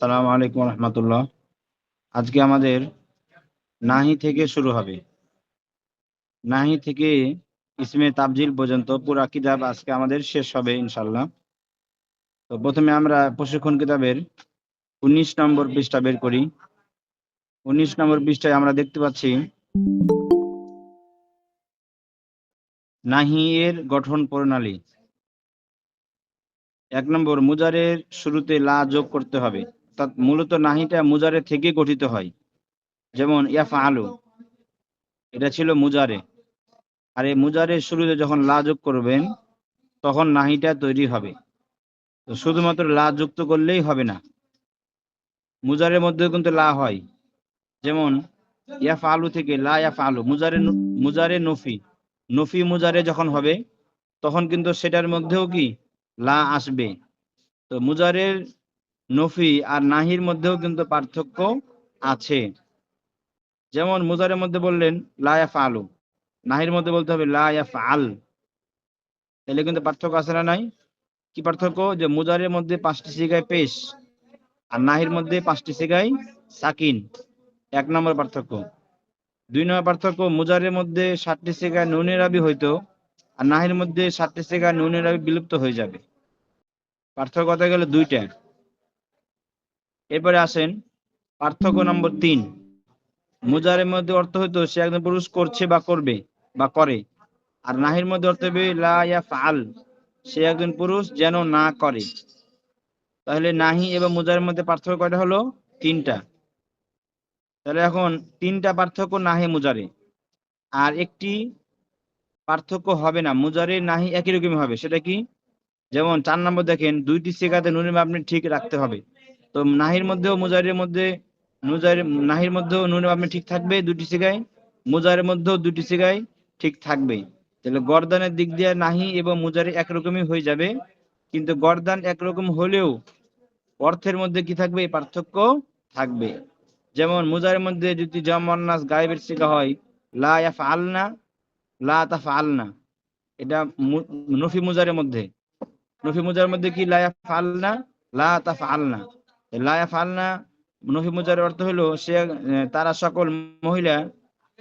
সালাম আলাইকুম রহমতুল্লাহ। আজকে আমাদের নাহি থেকে শুরু হবে। নাহি থেকে ইসমে তাবজিল পর্যন্ত পুরা কিতাব আজকে আমাদের শেষ হবে ইনশাল্লাহ তো প্রথমে আমরা প্রশিক্ষণ কিতাবের উনিশ নম্বর পৃষ্ঠা বের করি। উনিশ নম্বর পৃষ্ঠায় আমরা দেখতে পাচ্ছি নাহি এর গঠন প্রণালী। এক নম্বর, মুজারের শুরুতে লা যোগ করতে হবে। অর্থাৎ মূলত নাহিটা মুজারে থেকে গঠিত হয়। যেমন ইয়াফা আলু এটা ছিল মুজারে। আর এই মুজারের শুরুতে যখন লা যোগ করবেন, তখন নাহিটা তৈরি হবে। তো শুধুমাত্র লা যুক্ত করলেই হবে না। মুজারের মধ্যে কিন্তু লা হয়। যেমন ইয়াফা আলু থেকে লা ইয়াফা আলু মুজারে মুজারে নফি। নফি মুজারে যখন হবে, তখন কিন্তু সেটার মধ্যেও কি? লা আসবে। তো মুজারের নফি আর নাহির মধ্যেও কিন্তু পার্থক্য আছে। যেমন মুজারের মধ্যে বললেন লায়াফ আলু নাহির মধ্যে বলতে হবে লায়াফ আল তাহলে কিন্তু পার্থক্য আছে না নাই? কি পার্থক্য? যে মুজারের মধ্যে পাঁচটি সিগায় পেশ আর নাহির মধ্যে পাঁচটি সিগায় সাকিন। এক নম্বর পার্থক্য। দুই নম্বর পার্থক্য, মুজারের মধ্যে ষাটটি সিগায় নুনের আবি হইতো আর নাহির মধ্যে ষাটটি সিগায় নুনের আবি বিলুপ্ত হয়ে যাবে। পার্থক্য কথা গেলে দুইটা। এরপরে আসেন পার্থক্য নম্বর তিন। মুজারের মধ্যে অর্থ হইতো সে একজন পুরুষ করছে বা করবে বা করে। আর নাহির মধ্যে অর্থ হবে লা ফাল সে একজন পুরুষ যেন না করে। তাহলে নাহি এবং মুজারের মধ্যে পার্থক্য কয়টা হলো? তিনটা। তাহলে এখন তিনটা পার্থক্য নাহি, মুজারে। আর একটি পার্থক্য হবে না, মুজারে নাহি একই রকমই হবে। সেটা কি? যেমন চার নম্বর দেখেন, দুইটি সেগাতে নুনের আপনি ঠিক রাখতে হবে। তো নাহির মধ্যেও মুজারের মধ্যে মুজারের নাহির মধ্যেও নুনের আপনি ঠিক থাকবে দুটি সিগায় মুজারের মধ্যেও দুটি সিগায় ঠিক থাকবে তাহলে গরদানের দিক দিয়ে নাহি এবং মুজারে একরকমই হয়ে যাবে। কিন্তু গরদান একরকম হলেও অর্থের মধ্যে কি থাকবে? পার্থক্য থাকবে। যেমন মুজারের মধ্যে যদি জমন্নাস গায়েবের শিখা হয়, লা আলনা লা তাফ আলনা এটা নফি মুজারের মধ্যে। নফি মুজারের মধ্যে কি লা ইয়াফ আলনা লা তাফ আলনা লা ইয়াফ আলনা নফি মুজারের অর্থ হলো সে তারা সকল মহিলা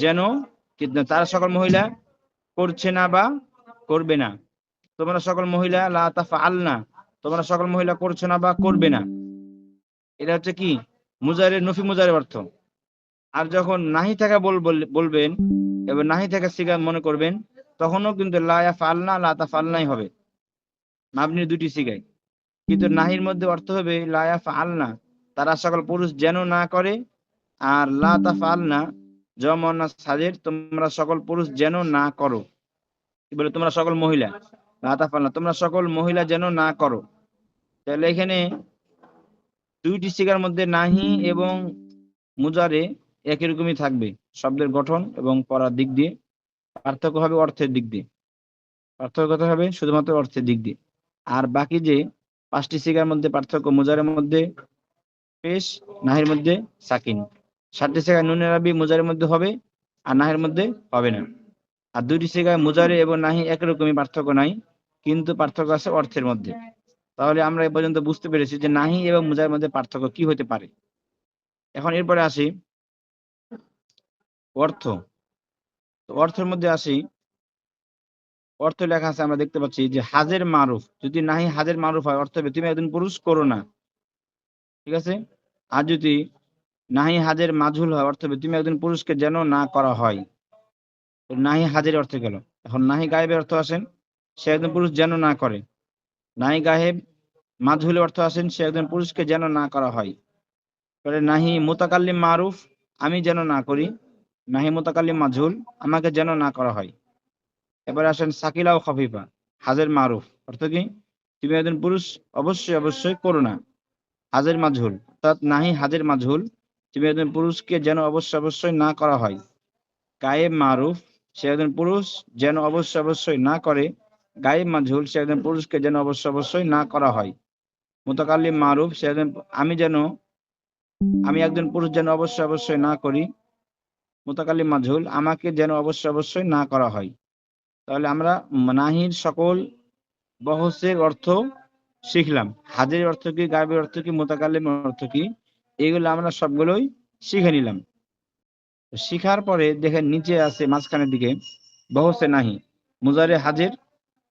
যেন তারা সকল মহিলা করছে না বা করবে না। তোমরা সকল মহিলা, লা তাফ আলনা তোমরা সকল মহিলা করছ না বা করবে না। এটা হচ্ছে কি? মুজারের নফি মুজারের অর্থ। আর যখন নাহি থাকা বল বলবেন, এবার নাহি থাকা সিগা মনে করবেন, তখনও কিন্তু লায়া ফালনা লাতা ফালনাই হবে। আপনি দুটি সিগাই কিন্তু নাহির মধ্যে অর্থ হবে লায়া ফালনা তারা সকল পুরুষ যেন না করে আর লাতা ফালনা জমনা সাজের তোমরা সকল পুরুষ যেন না করো। কি বলে? তোমরা সকল মহিলা। লাতা ফালনা তোমরা সকল মহিলা যেন না করো। তাহলে এখানে দুইটি সিগার মধ্যে নাহি এবং মুজারে একই রকমই থাকবে শব্দের গঠন এবং পড়ার দিক দিয়ে। পার্থক্য হবে অর্থের দিক দিয়ে। পার্থক্য হবে শুধুমাত্র অর্থের দিক দিয়ে। আর বাকি যে পাঁচটি সিগার মধ্যে পার্থক্য মুজারের মধ্যে পেশ, নাহের মধ্যে সাকিন। ষাটটি সিগায় নুনের আবি মুজারের মধ্যে হবে আর নাহের মধ্যে হবে না। আর দুইটি সিগায় মুজারে এবং নাহি একরকমই পার্থক্য নাই, কিন্তু পার্থক্য আছে অর্থের মধ্যে। তাহলে আমরা এ পর্যন্ত বুঝতে পেরেছি যে নাহি এবং মুজারের মধ্যে পার্থক্য কি হতে পারে। এখন এরপরে আসি অর্থ। অর্থের মধ্যে আসি অর্থ লেখা আছে, আমরা দেখতে পাচ্ছি যে হাজের মারুফ, যদি নাহি হাজের মারুফ হয়, অর্থ তুমি একজন পুরুষ করো না। ঠিক আছে? আর যদি নাহি হাজের মাঝুল হয়, অর্থ তুমি একজন পুরুষকে যেন না করা হয়। নাহি হাজের অর্থ গেল। এখন নাহি গায়েবের অর্থ আসেন, সে একজন পুরুষ যেন না করে। নাহি গায়েব মাঝুলের অর্থ আসেন, সে একজন পুরুষকে যেন না করা হয়। নাহি মোতাকাল্লিম মারুফ, আমি যেন না করি। নাহি মোতাকাল্লিম মাঝুল আমাকে যেন না করা হয়। এবার আসেন সাকিলা ও খফিফা, হাজের মারুফ। অর্থ কি? তুমি একজন পুরুষ, অবশ্যই অবশ্যই করো না। হাজের মাঝুল অর্থাৎ নাহি হাজের মাঝুল তুমি একজন পুরুষকে যেন অবশ্যই অবশ্যই না করা হয়। গায়েব মারুফ, সে একজন পুরুষ, যেন অবশ্যই অবশ্যই না করে। গায়েব মাঝুল সে একজন পুরুষকে যেন অবশ্যই অবশ্যই না করা হয়। মোতাকাল্লিম মারুফ, সে একজন, আমি যেন, আমি একজন পুরুষ যেন অবশ্যই অবশ্যই না করি। মোতাকাল্লিম মাঝুল আমাকে যেন অবশ্যই অবশ্যই না করা হয়। তাহলে আমরা নাহির সকল বহসের অর্থ শিখলাম। হাজির অর্থ কি গায়েবের অর্থ কি মোতাকাল্লিমের অর্থ কি এগুলো আমরা সবগুলোই শিখে নিলাম। শিখার পরে দেখেন নিচে আছে মাঝখানের দিকে বহসে নাহি মুজারে হাজির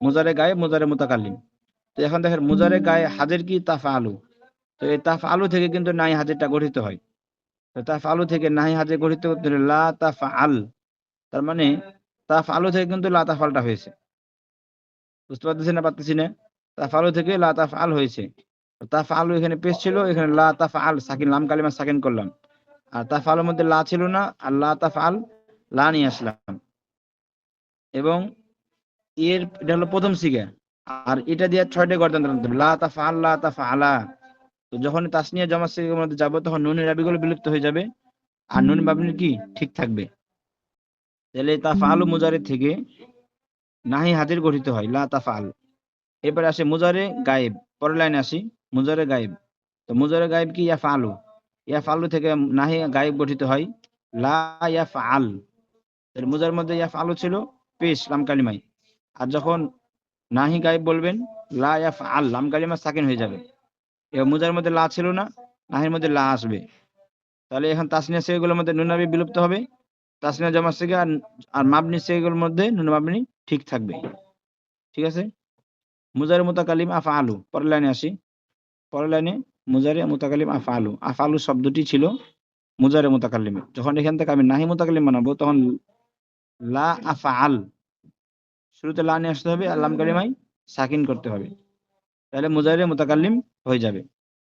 মুজারে গায়ে মুজারে মোতাকালিম তো এখন দেখেন মুজারে গায়ে হাজির কি তাফা আলু তো এই তাফ আলু থেকে কিন্তু নাই হাজিরটা গঠিত হয়। তো তাফ আলু থেকে নাহি হাজির গঠিত লা তাফা আল তার মানে তাফ আলু থেকে কিন্তু লা তাফালটা হয়েছে। বুঝতে পারতেছি না পারতেছি না? তাফ আলু থেকে লা তাফ আল হয়েছে। তো তাফ আলু এখানে পেশ ছিল, এখানে লা আল সাকিন, লাম কালিমা সাকিন করলাম। আর তাফ আলুর মধ্যে লা ছিল না, আর লা আল লা নিয়ে আসলাম। এবং এর, এটা হলো প্রথম সিগা আর এটা দিয়ে ছয়টা গর্দান লা তাফা আল লা আলা তো যখন তাসনিয়া জমা সিগার মধ্যে যাব, তখন নুনের রাবিগুলো বিলুপ্ত হয়ে যাবে। আর নুন বাবনি কি? ঠিক থাকবে। তাহলে তাফা আলু মুজারে থেকে নাহি হাজির গঠিত হয়, লা তাফা আল এরপরে আসে মুজারে গায়েব, পরের লাইনে আসি, মুজারে গায়েব। তো মুজারে গায়েব কি? ইয়াফা আলু ইয়াফা আলু থেকে নাহি গায়েব গঠিত হয়, লা ইয়াফা আল তাহলে মুজার মধ্যে ইয়াফা আলু ছিল পেশ, লাম কালিমাই। আর যখন নাহি গায়েব বলবেন, লা ইয়াফা আল লাম কালিমা সাকিন হয়ে যাবে। এবার মুজার মধ্যে লা ছিল না, নাহির মধ্যে লা আসবে। তাহলে এখন তাসনিয়া সেগুলোর মধ্যে নুনাবি বিলুপ্ত হবে। তাসনিয়া জমা সেগে আর আর মাবনি সেগুলোর মধ্যে নুন মাবনি ঠিক থাকবে। ঠিক আছে? মুজারে মুতাকালিম আফা আলু পরের লাইনে আসি। পরের লাইনে মুজারে মুতাকালিম আফা আলু আফা আলু শব্দটি ছিল মুজারে মুতাকাল্লিমে। যখন এখান থেকে আমি নাহি মুতাকাল্লিম বানাবো, তখন লা আফা আল শুরুতে লা নিয়ে আসতে হবে আর লাম কালিমাই সাকিন করতে হবে। তাহলে মুজারে মুতাকাল্লিম হয়ে যাবে।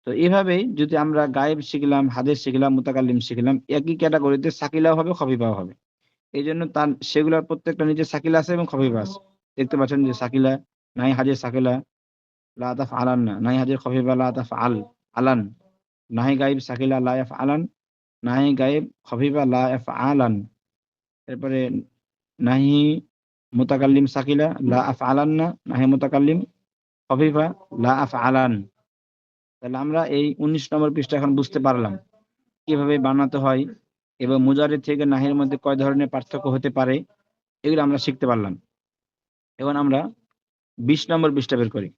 তো এইভাবেই যদি আমরা গায়েব শিখলাম, হাদিস শিখলাম, মুতাকাল্লিম শিখলাম, একই ক্যাটাগরিতে সাকিলাও হবে, খফিফাও হবে। এই জন্য তার, সেগুলোর প্রত্যেকটা নিচে সাকিলা আছে এবং খফিফা আছে। দেখতে পাচ্ছেন যে সাকিলা, নাই হাজের সাকিলা, লা তাফ আলান না নাই হাজের খফিফা, লা তাফ আল আলান। নাহি গায়েব সাকিলা, লা ইয়াফ আলান নাহি গায়েব খফিফা, লা ইয়াফ আলান এরপরে নাহি মুতাকাল্লিম সাকিলা, লা আফ আলান না নাহি মুতাকাল্লিম খফিফা, লা আফ আলান তাহলে আমরা এই উনিশ নম্বর পৃষ্ঠা এখন বুঝতে পারলাম কীভাবে বানাতে হয় এবং মুজারের থেকে নাহির মধ্যে কয় ধরনের পার্থক্য হতে পারে, এগুলো আমরা শিখতে পারলাম। এখন আমরা বিশ নম্বর পৃষ্ঠা বের করি।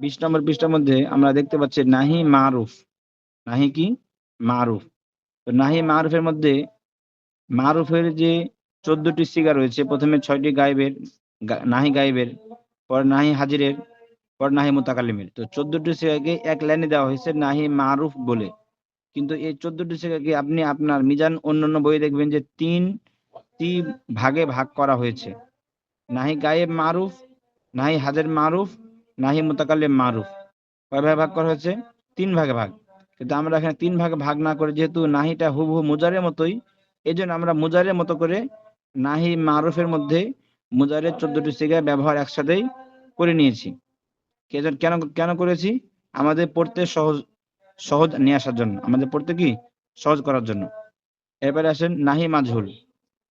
বিশ নম্বর পৃষ্ঠার মধ্যে আমরা দেখতে পাচ্ছি নাহি মারুফ। নাহি কি? মারুফ। তো নাহি মারুফের মধ্যে মারুফের যে চোদ্দটি সিগা রয়েছে, প্রথমে ছয়টি গায়েবের নাহি গায়েবের, পর নাহি হাজিরের পর নাহি মোতাকালিমের তো চোদ্দটি সিগাকে এক লাইনে দেওয়া হয়েছে নাহি মারুফ বলে। কিন্তু এই চোদ্দটি সিগাকে আপনি আপনার মিজান অন্যান্য বই দেখবেন যে তিন তিনটি ভাগে ভাগ করা হয়েছে। নাহি গায়েব মারুফ, নাহি হাজের মারুফ, নাহি মোতাকাল্লিম মারুফ। কয় ভাগে ভাগ করা হয়েছে? তিন ভাগে ভাগ। কিন্তু আমরা এখানে তিন ভাগে ভাগ না করে যেহেতু নাহিটা হুবহু মুজারের মতোই এই জন্য আমরা মুজারের মতো করে নাহি মারুফের মধ্যে মুজারের চোদ্দটি সিগা ব্যবহার একসাথেই করে নিয়েছি। কেন কেন করেছি? আমাদের পড়তে সহজ সহজ নিয়ে আসার জন্য। আমাদের পড়তে কি? সহজ করার জন্য। এরপরে আসেন নাহি মাঝহুল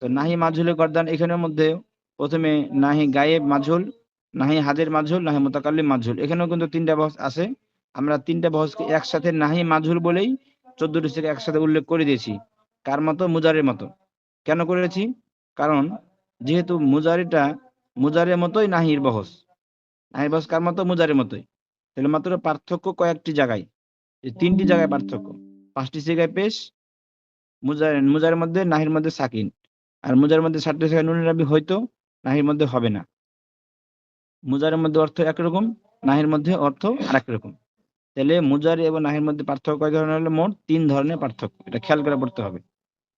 তো নাহি মাঝহুলের গর্দান এখানের মধ্যে প্রথমে নাহি গায়েব মাঝহুল নাহি হাজের মাঝহুল নাহি মোতাকাল্লিম মাঝুল এখানেও কিন্তু তিনটা বহস আছে। আমরা তিনটা বহসকে একসাথে নাহি মাঝুল বলেই চোদ্দটি থেকে একসাথে উল্লেখ করে দিয়েছি। কার মতো? মুজারের মতো। কেন করেছি? কারণ যেহেতু মুজারিটা মুজারের মতোই নাহির বহস। নাহির বহস কার মতো মুজারের মতোই। তাহলে মাত্র পার্থক্য কয়েকটি জায়গায়। তিনটি জায়গায় পার্থক্য। পাঁচটি জায়গায় পেশ, মুজার, মুজারের মধ্যে, নাহির মধ্যে সাকিন। আর মুজারের মধ্যে ষাটটি জায়গায় নুনের রাবি হয়তো, নাহির মধ্যে হবে না। মুজারের মধ্যে অর্থ একরকম নাহির মধ্যে অর্থ আরেক রকম। তাহলে মুজারি এবং নাহির মধ্যে পার্থক্য কয় ধরনের হলো? মোট তিন ধরনের পার্থক্য। এটা খেয়াল করে পড়তে হবে।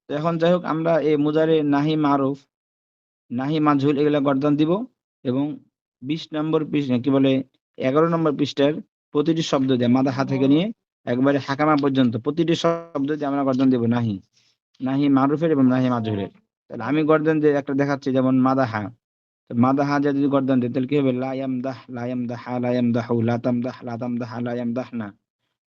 তো এখন যাই হোক, আমরা এই মুজারে, নাহি, মারুফ, নাহি মাঝুল এগুলা গর্দান দিব এবং বিশ নম্বর পৃষ্ঠা কি বলে? এগারো নম্বর পৃষ্ঠার প্রতিটি শব্দ দিয়ে মাথা হাত থেকে নিয়ে একবারে হাকামা পর্যন্ত প্রতিটি শব্দ দিয়ে আমরা গর্জন দেব নাহি। নাহি মারুফের এবং নাহি মাঝুরের তাহলে আমি গর্দান দিয়ে একটা দেখাচ্ছি যেমন মাদাহা তো মাদাহা দিয়ে যদি গর্দান দিই তাহলে কি হবে? লায়াম দাহ লায়াম দাহা লায়াম দাহু লাতাম দাহ লাতাম দাহা লায়াম দাহনা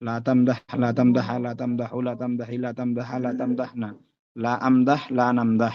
লাতাম দাহ লাতাম দাহা লাতাম দাহু লাতাম দাহি লাতাম দাহা লাতাম দাহনা লা আমদাহ লা নামদাহ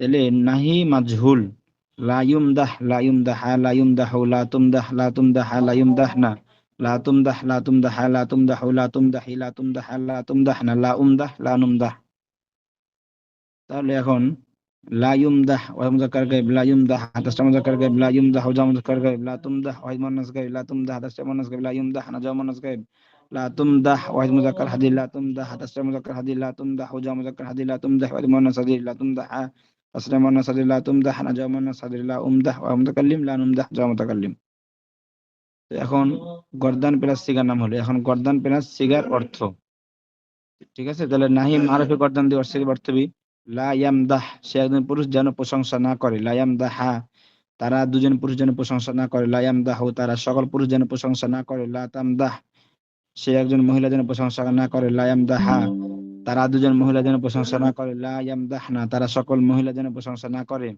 তাহলে নাহি মাজহুল লা ইউমদাহ লা ইউমদাহ লা ইউমদাহ লা তুমদাহ লা তুমদাহ লা ইউমদাহ না লা তুমদাহ লা তুমদাহ লা তুমদাহ লা তুমদাহ লা তুমদাহ লা তুমদাহ না লা উমদাহ লা নুমদাহ তাহলে এখন লা ইউমদাহ ওয়া মুযাক্কার গায়ব লা ইউমদাহ হাদাসটা মুযাক্কার গায়ব লা ইউমদাহ ওয়া মুযাক্কার গায়ব লা তুমদাহ ওয়া মুন্নাস গায়ব লা তুমদাহ হাদাসটা মুন্নাস গায়ব লা ইউমদাহ না জামা মুন্নাস গায়ব لا تمدح واحد مذكر حدي لا تمدح تسرى مذكر حدي لا تمدح وجاء مذكر حدي لا تمدح واحد مؤنث حدي لا تمدح تسرى مؤنث حدي لا تمدح نجا مؤنث حدي لا امدح ومتكلم لا نمدح جاء متكلم এখন গর্দান প্লাস সিগার নাম হলো এখন গর্দান প্লাস সিগার অর্থ ঠিক আছে তাহলে নাহি মারফে গর্দান দিয়ে অর্থ অর্থবি লা ইয়ামদাহ সে একজন পুরুষ যেন প্রশংসা না করে লা ইয়ামদাহা তারা দুজন পুরুষ যেন প্রশংসা না করে লা ইয়ামদাহু তারা সকল পুরুষ যেন প্রশংসা না করে লা তামদাহ সে একজন মহিলা যেন প্রশংসা না করে লায়াম দাহা তারা দুজন মহিলা যেন প্রশংসা না করে লায়াম দাহনা তারা সকল মহিলা যেন প্রশংসা না করে।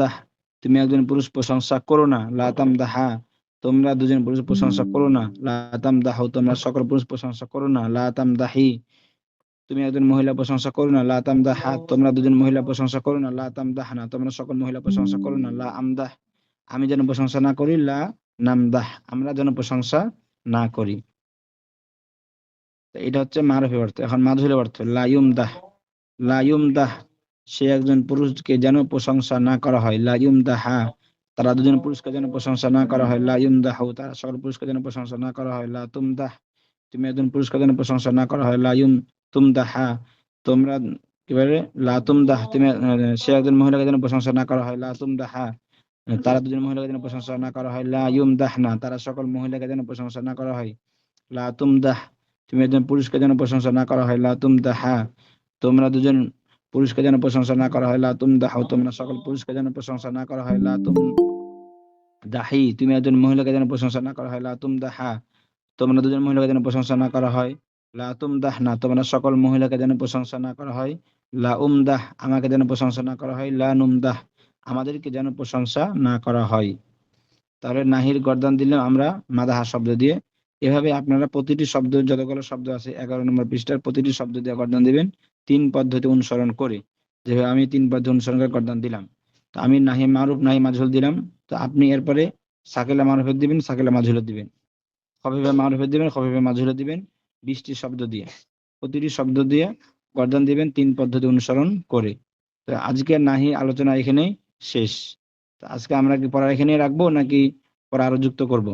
দাহ তুমি একজন পুরুষ প্রশংসা করো না। লাতাম দাহা তোমরা দুজন পুরুষ প্রশংসা করো না। লাতাম দাহ তোমরা সকল পুরুষ প্রশংসা করো না। লাতাম দাহি তুমি একজন মহিলা প্রশংসা করো না। লাতাম দাহা তোমরা দুজন মহিলা প্রশংসা করো না। লাতাম দাহনা তোমরা সকল মহিলা প্রশংসা করো না। লা আমদাহ, আমি যেন প্রশংসা না করি, লা নামদাহ, আমরা যেন প্রশংসা না করি। এটা হচ্ছে মারফি অর্থ। এখন মাধুরী অর্থ লাইমদাহ লাইমদাহ সে একজন পুরুষকে যেন প্রশংসা না করা হয়। লাইমদাহা তারা দুজন পুরুষকে যেন প্রশংসা না করা হয়। লাইমদাহ তারা সকল পুরুষকে যেন প্রশংসা না করা হয়। লা তুমদাহ, তুমি একজন পুরুষকে যেন প্রশংসা না করা হয়। লায়ুম লাইম তুমদাহা, তোমরা কি বলে? লা তুমদাহ, তুমি, সে একজন মহিলাকে যেন প্রশংসা না করা হয়। লা তুমদাহা, তারা দুজন মহিলাকে যেন প্রশংসা না করা হয়। লা ইউমদাহনা, তারা সকল মহিলাকে যেন প্রশংসা না করা হয়। লা তুমদাহ তুমি একজন পুরুষকে যেন প্রশংসা না করা হয়, লা তুমদাহা। তোমরা দুজন পুরুষকে যেন প্রশংসা না করা হয়, লা তুমদাহ। তোমরা সকল পুরুষকে যেন প্রশংসা না করা হয় তুম দাহি তুমি একজন মহিলাকে যেন প্রশংসা না করা হয়, লা তুমদাহা। তোমরা দুজন মহিলাকে যেন প্রশংসা না করা হয়, লা তুমদাহনা। তোমরা সকল মহিলাকে যেন প্রশংসা না করা হয়, লা উম দাহ আমাকে যেন প্রশংসা না করা হয়, লা নুমদাহ। আমাদেরকে যেন প্রশংসা না করা হয়। তাহলে নাহির গর্দান দিলাম আমরা মাদাহা শব্দ দিয়ে। এভাবে আপনারা প্রতিটি শব্দ, যতগুলো শব্দ আছে, এগারো নম্বর পৃষ্ঠার প্রতিটি শব্দ দিয়ে গর্দান দিবেন, তিন পদ্ধতি অনুসরণ করে। যেভাবে আমি তিন পদ্ধতি অনুসরণ করে গর্দান দিলাম। তো আমি নাহি মারুফ, নাহি মাঝুল দিলাম। তো আপনি এরপরে সাকেলা মারুফের দিবেন, সাকেলা মাঝুলের দিবেন। খফিফে মারুফের দিবেন, খফিফে মাঝুলের দিবেন, বিশটি শব্দ দিয়ে। প্রতিটি শব্দ দিয়ে গর্দান দিবেন, তিন পদ্ধতি অনুসরণ করে। তো আজকে নাহি আলোচনা এখানেই শেষ। তো আজকে আমরা কি পড়া এখানেই রাখব, নাকি পড়া আরও যুক্ত করব?